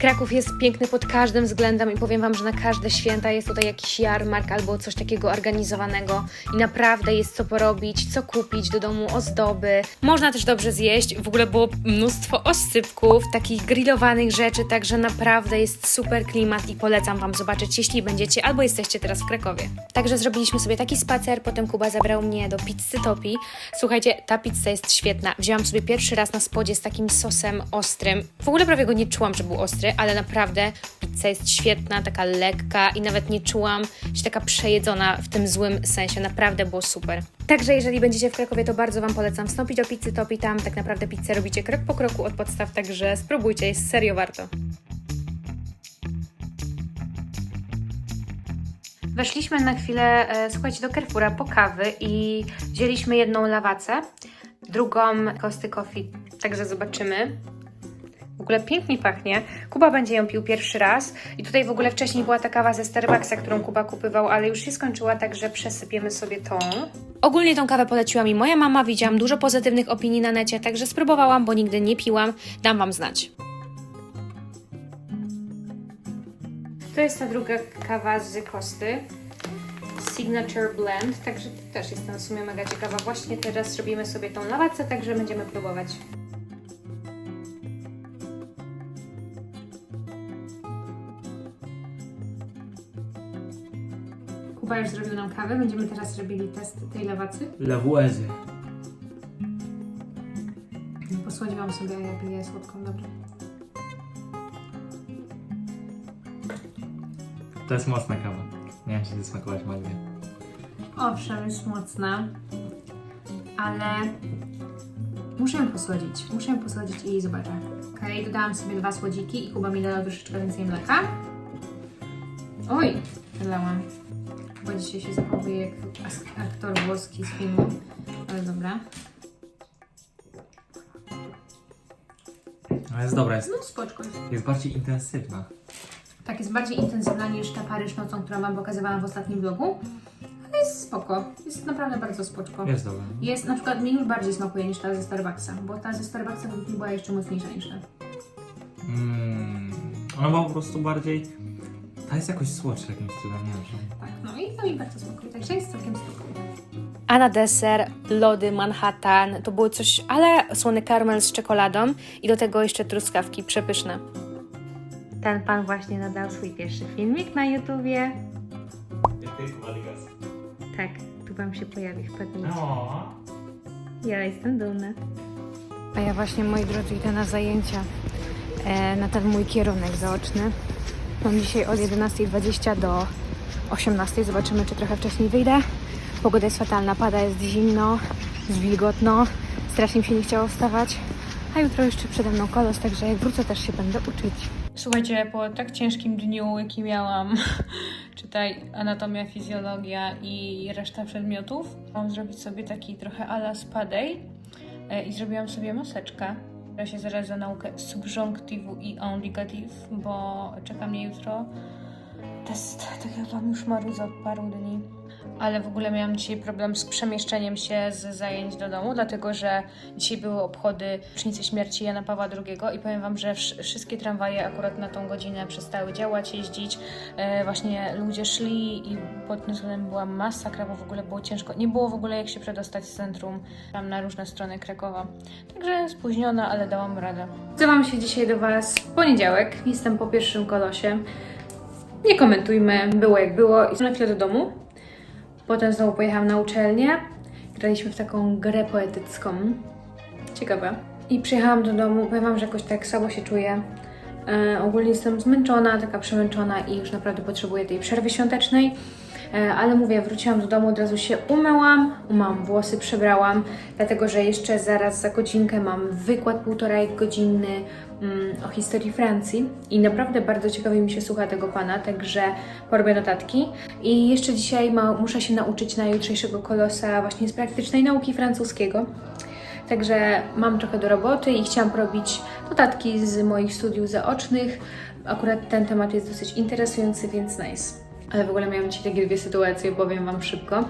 Kraków jest piękny pod każdym względem i powiem Wam, że na każde święta jest tutaj jakiś jarmark albo coś takiego organizowanego i naprawdę jest co porobić, co kupić do domu, ozdoby. Można też dobrze zjeść, w ogóle było mnóstwo oscypków, takich grillowanych rzeczy, także naprawdę jest super klimat i polecam Wam zobaczyć, jeśli będziecie albo jesteście teraz w Krakowie. Także zrobiliśmy sobie taki spacer, potem Kuba zabrał mnie do pizzy Topi. Słuchajcie, ta pizza jest świetna. Wzięłam sobie pierwszy raz na spodzie z takim sosem ostrym. W ogóle prawie go nie czułam, że był ostry, ale naprawdę pizza jest świetna, taka lekka i nawet nie czułam się taka przejedzona w tym złym sensie. Naprawdę było super. Także jeżeli będziecie w Krakowie, to bardzo Wam polecam wstąpić do pizzy Topi. Tam tak naprawdę pizzę robicie krok po kroku od podstaw, także spróbujcie, jest serio warto. Weszliśmy na chwilę, e, słuchajcie, do Carrefoura po kawy i wzięliśmy jedną lawacę, drugą kosty coffee, także zobaczymy. Ogóle pięknie pachnie. Kuba będzie ją pił pierwszy raz. I tutaj w ogóle wcześniej była ta kawa ze Starbucksa, którą Kuba kupywał, ale już się skończyła, także przesypiemy sobie tą. Ogólnie tą kawę poleciła mi moja mama, widziałam dużo pozytywnych opinii na necie, także spróbowałam, bo nigdy nie piłam. Dam Wam znać. To jest ta druga kawa z Kosty. Signature Blend, także też jestem w sumie mega ciekawa. Właśnie teraz robimy sobie tą lawacę, także będziemy próbować. Kuba już zrobił nam kawę, będziemy teraz robili test tej lawacy. Lavoisier. Posłodziłam sobie, ja piję słodką, dobra. To jest mocna kawa. Nie wiem, czy ty smakować Magdzie. Owszem, jest mocna, ale muszę ją posłodzić. Muszę ją posłodzić i zobaczę. Okej, dodałam sobie dwa słodziki i Kuba mi dodał troszeczkę więcej mleka. Oj, wylałam. Bo dzisiaj się zachowuje jak aktor włoski z filmu, ale dobra. No jest dobra, jest, No spoczko jest. bardziej intensywna. Tak, jest bardziej intensywna niż ta Paryż nocą, którą Wam pokazywałam w ostatnim vlogu. Ale jest spoko. Jest naprawdę bardzo spoczko. Jest dobra. Jest na przykład mi już bardziej smakuje niż ta ze Starbucksa, bo ta ze Starbucksa według mnie była jeszcze mocniejsza niż ta. Mm, ona była po prostu bardziej... Ta jest jakoś słodsza jakimś cudem, nie wiem czemu. Tak, no i to mi bardzo smakuje, także jest całkiem spoko. A na deser lody Manhattan, to było coś, ale słony karmel z czekoladą i do tego jeszcze truskawki przepyszne. Ten pan właśnie nadał swój pierwszy filmik na YouTubie. Tak, tu wam się pojawi, wpadnijcie. No. Ja jestem dumna. A ja właśnie, moi drodzy, idę na zajęcia e, na ten mój kierunek zaoczny. Mam dzisiaj od 11.20 do 18.00. Zobaczymy, czy trochę wcześniej wyjdę. Pogoda jest fatalna, pada, jest zimno, jest wilgotno. Strasznie mi się nie chciało wstawać. A jutro jeszcze przede mną kolos, także jak wrócę, też się będę uczyć. Słuchajcie, po tak ciężkim dniu, jaki miałam, czytaj anatomia, fizjologia i reszta przedmiotów, mam zrobić sobie taki trochę ala spa day e, i zrobiłam sobie maseczkę. Ja się zaraz za naukę subjunctivu i indicative, bo czeka mnie jutro test, tak jak wam już marudzę od paru dni. Ale w ogóle miałam dzisiaj problem z przemieszczeniem się z zajęć do domu, dlatego że dzisiaj były obchody rocznicy śmierci Jana Pawła II i powiem Wam, że wsz- wszystkie tramwaje akurat na tą godzinę przestały działać, jeździć. E, właśnie ludzie szli i pod względem była masakra, bo w ogóle było ciężko. Nie było w ogóle jak się przedostać z centrum tam na różne strony Krakowa. Także spóźniona, ale dałam radę. Wzywam się dzisiaj do Was w poniedziałek. Jestem po pierwszym kolosie. Nie komentujmy, było jak było. I na chwilę do domu. Potem znowu pojechałam na uczelnię. Graliśmy w taką grę poetycką. Ciekawe. I przyjechałam do domu. Powiem Wam, że jakoś tak słabo się czuję. E, ogólnie jestem zmęczona, taka przemęczona i już naprawdę potrzebuję tej przerwy świątecznej. E, ale mówię, wróciłam do domu, od razu się umyłam, umyłam włosy, przebrałam, dlatego że jeszcze zaraz za godzinkę mam wykład półtorej godzinny mm, o historii Francji i naprawdę bardzo ciekawie mi się słucha tego pana, także porobię notatki. I jeszcze dzisiaj ma, muszę się nauczyć na jutrzejszego kolosa właśnie z praktycznej nauki francuskiego. Także mam trochę do roboty i chciałam robić notatki z moich studiów zaocznych. Akurat ten temat jest dosyć interesujący, więc nice. Ale w ogóle miałam dzisiaj takie dwie sytuacje, powiem Wam szybko.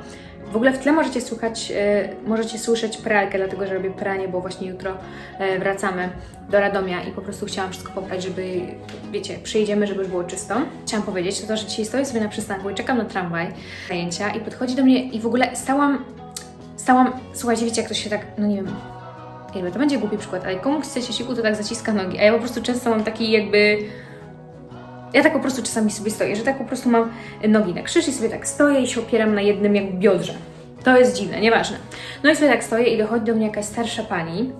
W ogóle w tle możecie słuchać, e, możecie słyszeć pralkę, dlatego że robię pranie, bo właśnie jutro e, wracamy do Radomia i po prostu chciałam wszystko poprać, żeby, wiecie, przyjedziemy, żeby już było czysto. Chciałam powiedzieć to, to, że dzisiaj stoję sobie na przystanku i czekam na tramwaj, zajęcia i podchodzi do mnie i w ogóle stałam, stałam, słuchajcie, wiecie jak to się tak, no nie wiem, jakby to będzie głupi przykład, ale komu chce się siku, to tak zaciska nogi, a ja po prostu często mam taki jakby... Ja tak po prostu czasami sobie stoję, że tak po prostu mam nogi na krzyż i sobie tak stoję i się opieram na jednym jak biodrze. To jest dziwne, nieważne. No i sobie tak stoję i dochodzi do mnie jakaś starsza pani,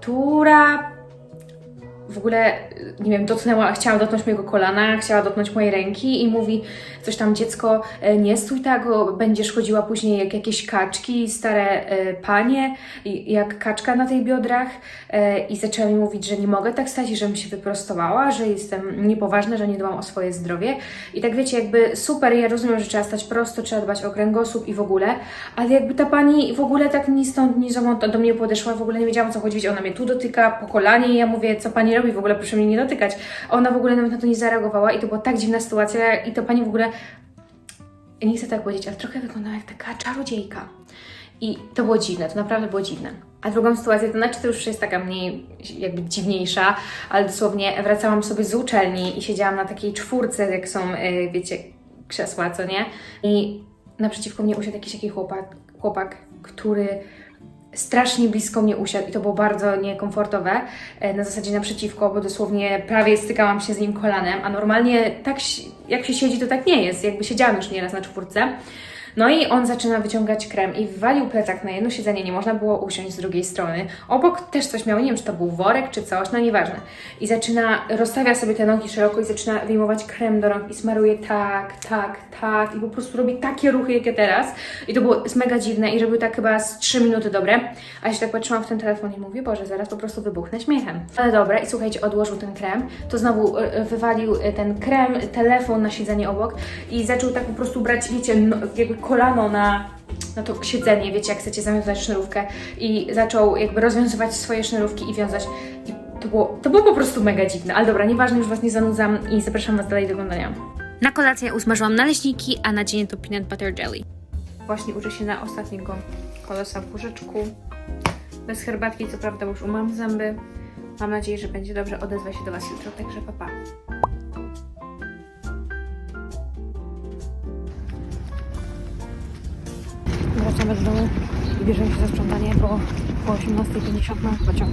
która w ogóle, nie wiem, dotknęła, chciała dotknąć mojego kolana, chciała dotknąć mojej ręki i mówi coś tam, dziecko, e, nie stój tak, o, będziesz chodziła później jak jakieś kaczki, stare e, panie, jak kaczka na tych biodrach. E, i zaczęła mi mówić, że nie mogę tak stać i żebym się wyprostowała, że jestem niepoważna, że nie dbam o swoje zdrowie. I tak wiecie, jakby super, ja rozumiem, że trzeba stać prosto, trzeba dbać o kręgosłup i w ogóle, ale jakby ta pani w ogóle tak ni stąd, ni zowąd do mnie podeszła, w ogóle nie wiedziałam co chodzi, wiecie, ona mnie tu dotyka, po kolanie i ja mówię, co pani robi, w ogóle proszę mnie nie dotykać. Ona w ogóle nawet na to nie zareagowała i to była tak dziwna sytuacja i to pani w ogóle, nie chcę tak powiedzieć, ale trochę wyglądała jak taka czarodziejka. I to było dziwne, to naprawdę było dziwne. A drugą sytuację, to znaczy to już jest taka mniej jakby dziwniejsza, ale dosłownie wracałam sobie z uczelni i siedziałam na takiej czwórce, jak są, y, wiecie, krzesła, co nie? I naprzeciwko mnie usiadł jakiś taki chłopak, chłopak, który strasznie blisko mnie usiadł i to było bardzo niekomfortowe, e, na zasadzie naprzeciwko, bo dosłownie prawie stykałam się z nim kolanem, a normalnie tak jak się siedzi, to tak nie jest, jakby siedziałam już nieraz na czwórce. No i on zaczyna wyciągać krem i wywalił plecak na jedno siedzenie, nie można było usiąść z drugiej strony. Obok też coś miał, nie wiem czy to był worek czy coś, no nieważne. I zaczyna, rozstawia sobie te nogi szeroko i zaczyna wyjmować krem do rąk i smaruje tak, tak, tak i po prostu robi takie ruchy jak ja teraz. I to było mega dziwne i żeby tak chyba z 3 minuty dobre. A ja się tak patrzyłam w ten telefon i mówię, Boże, zaraz po prostu wybuchnę śmiechem. Ale dobra, i słuchajcie, odłożył ten krem, to znowu e, e, wywalił e, ten krem, telefon na siedzenie obok i zaczął tak po prostu brać, wiecie, no, jakby kolano na, na to siedzenie, wiecie, jak chcecie zawiązać sznurówkę i zaczął jakby rozwiązywać swoje sznurówki i wiązać. I to było, to było po prostu mega dziwne, ale dobra, nieważne, już Was nie zanudzam i zapraszam Was dalej do oglądania. Na kolację usmażyłam naleśniki, a na dzień to peanut butter jelly. Właśnie uczę się na ostatniego kolesa w łóżeczku. Bez herbatki, co prawda, bo już umyłam zęby. Mam nadzieję, że będzie dobrze. Odezwę się do Was jutro, także pa, pa. Wracamy do domu i bierzemy się za sprzątanie, bo po 18.50 mam pociąg.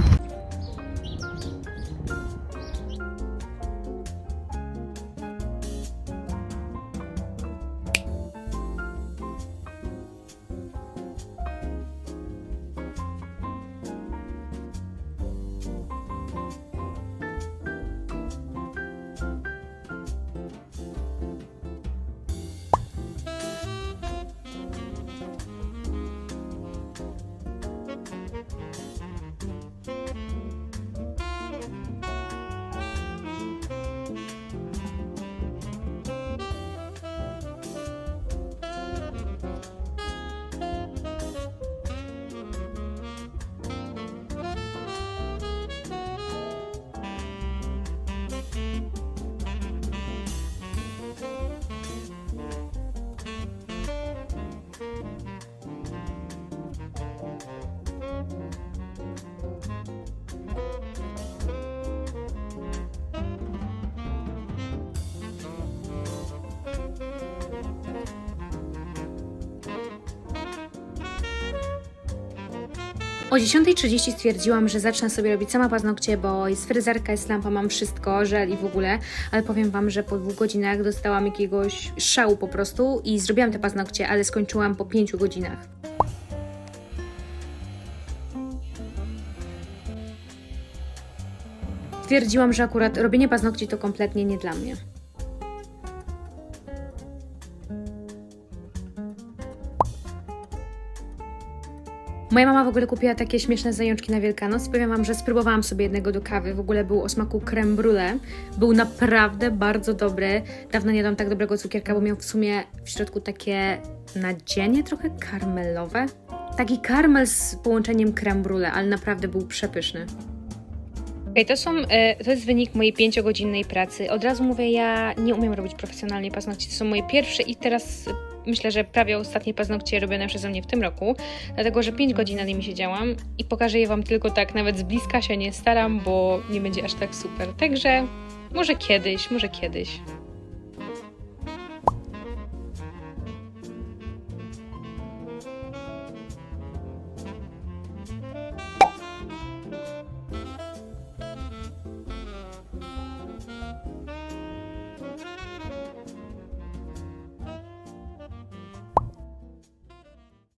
O 10.30 stwierdziłam, że zacznę sobie robić sama paznokcie, bo jest fryzerka, jest lampa, mam wszystko, żel i w ogóle, ale powiem Wam, że po dwóch godzinach dostałam jakiegoś szału po prostu i zrobiłam te paznokcie, ale skończyłam po pięciu godzinach. Stwierdziłam, że akurat robienie paznokci to kompletnie nie dla mnie. Moja mama w ogóle kupiła takie śmieszne zajączki na Wielkanoc. Powiem Wam, że spróbowałam sobie jednego do kawy. W ogóle był o smaku creme brulee. Był naprawdę bardzo dobry. Dawno nie jadłam tak dobrego cukierka, bo miał w sumie w środku takie nadzienie trochę karmelowe. Taki karmel z połączeniem creme brulee, ale naprawdę był przepyszny. Okej, to są, e, to jest wynik mojej pięciogodzinnej pracy. Od razu mówię, ja nie umiem robić profesjonalnie paznokci. To są moje pierwsze i teraz myślę, że prawie ostatnie paznokcie robione przeze mnie w tym roku, dlatego że 5 godzin na nimi siedziałam i pokażę je Wam tylko tak, nawet z bliska się nie staram, bo nie będzie aż tak super. Także może kiedyś, może kiedyś.